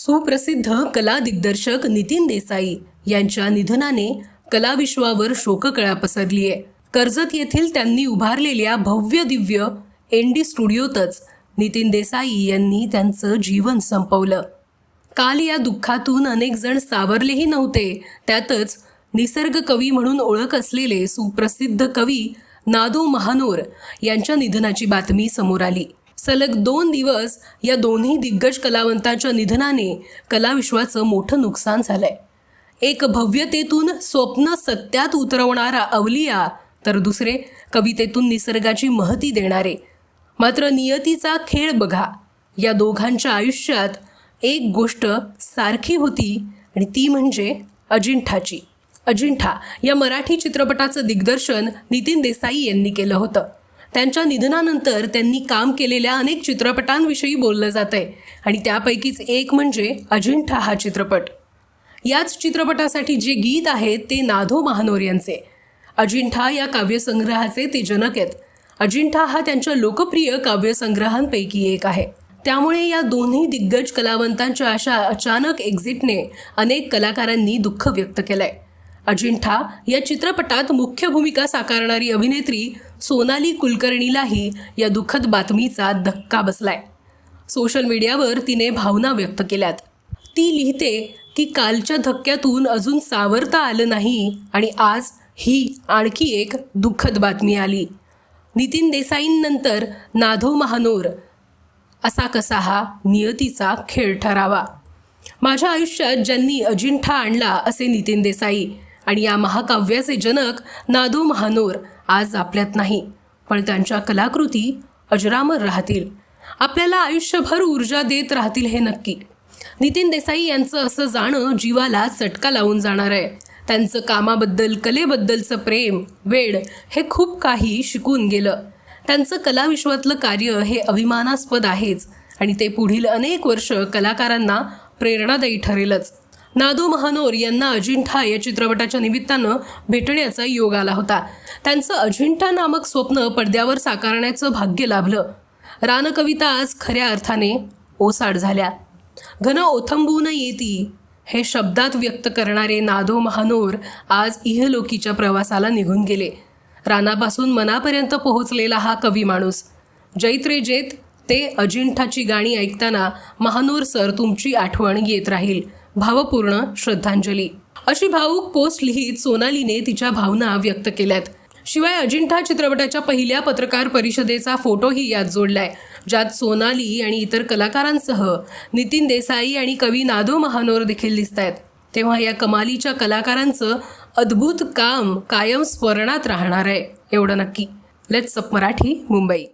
सुप्रसिद्ध कला दिग्दर्शक नितीन देसाई यांच्या निधनाने कलाविश्वावर शोककळा पसरली आहे. कर्जत येथील त्यांनी उभारलेल्या भव्य दिव्य एनडी स्टुडिओतच नितीन देसाई यांनी त्यांचं जीवन संपवलं. काल या दुःखातून अनेक जण सावरलेही नव्हते. त्यातच निसर्ग कवी म्हणून ओळख असलेले सुप्रसिद्ध कवी नादो महानोर यांच्या निधनाची बातमी समोर आली. सलग दोन दिवस या दोन्ही दिग्गज कलावंतांच्या निधनाने कलाविश्वाचं मोठं नुकसान झालंय. एक भव्यतेतून स्वप्न सत्यात उतरवणारा अवलिया तर दुसरे कवितेतून निसर्गाची महती देणारे. मात्र नियतीचा खेळ बघा. या दोघांच्या आयुष्यात एक गोष्ट सारखी होती आणि ती म्हणजे अजिंठाची. अजिंठा या मराठी चित्रपटाचं दिग्दर्शन नितीन देसाई यांनी केलं होतं. त्यांच्या निधनानंतर त्यांनी काम केलेल्या अनेक चित्रपटांविषयी बोललं जात आहे आणि त्यापैकीच एक म्हणजे अजिंठा हा चित्रपट. याच चित्रपटासाठी जे गीत आहे ते नाधो महानोर यांचे. अजिंठा या काव्यसंग्रहाचे ते जनक आहेत. अजिंठा हा त्यांच्या लोकप्रिय काव्यसंग्रहांपैकी एक आहे. त्यामुळे या दोन्ही दिग्गज कलावंतांच्या अशा अचानक एक्झिटने अनेक कलाकारांनी दुःख व्यक्त केलंय. अजिंठा या चित्रपटात मुख्य भूमिका साकारणारी अभिनेत्री सोनाली कुलकर्णीलाही या दुःखद बातमीचा धक्का बसलाय. सोशल मीडियावर तिने भावना व्यक्त केल्यात. ती लिहिते की कालच्या धक्क्यातून अजून सावरता आलं नाही आणि आज ही आणखी एक दुःखद बातमी आली. नितीन देसाईंनंतर नाधो महानोर असा कसा हा नियतीचा खेळ ठरावा. माझ्या आयुष्यात ज्यांनी अजिंठा आणला असे नितीन देसाई आणि या महाकाव्याचे जनक नादो महानोर आज आपल्यात नाही पण त्यांच्या कलाकृती अजरामर राहतील. आपल्याला आयुष्यभर ऊर्जा देत राहतील हे नक्की. नितीन देसाई यांचं असं जाणं जीवाला चटका लावून जाणार आहे. त्यांचं कामाबद्दल कलेबद्दलचं प्रेम वेळ हे खूप काही शिकून गेलं. त्यांचं कलाविश्वातलं कार्य हे अभिमानास्पद आहेच आणि ते पुढील अनेक वर्ष कलाकारांना प्रेरणादायी ठरेलच. नादो महानोर यांना अजिंठा या चित्रपटाच्या निमित्तानं भेटण्याचा योग आला होता. त्यांचं अजिंठा नामक स्वप्न पडद्यावर साकारण्याचं भाग्य लाभलं. रानकविता आज खऱ्या अर्थाने ओसाड झाल्या. घन ओथंबून येती हे शब्दात व्यक्त करणारे नादो महानोर आज इहलोकीच्या प्रवासाला निघून गेले. रानापासून मनापर्यंत पोहोचलेला हा कवी माणूस. जैत्रे जेत ते अजिंठाची गाणी ऐकताना महानोर सर तुमची आठवण येत राहील. भावपूर्ण श्रद्धांजली. अशी भावूक पोस्ट लिहित सोनालीने तिच्या भावना व्यक्त केल्यात. शिवाय अजिंठा चित्रपटाच्या पहिल्या पत्रकार परिषदेचा फोटोही यात जोडलाय ज्यात सोनाली आणि इतर कलाकारांसह नितीन देसाई आणि कवी नादो महानोर देखील दिसत आहेत तेव्हा या कमालीच्या कलाकारांचं अद्भुत काम कायम स्मरणात राहणार आहे एवढं नक्की. Let's up Marathi Mumbai.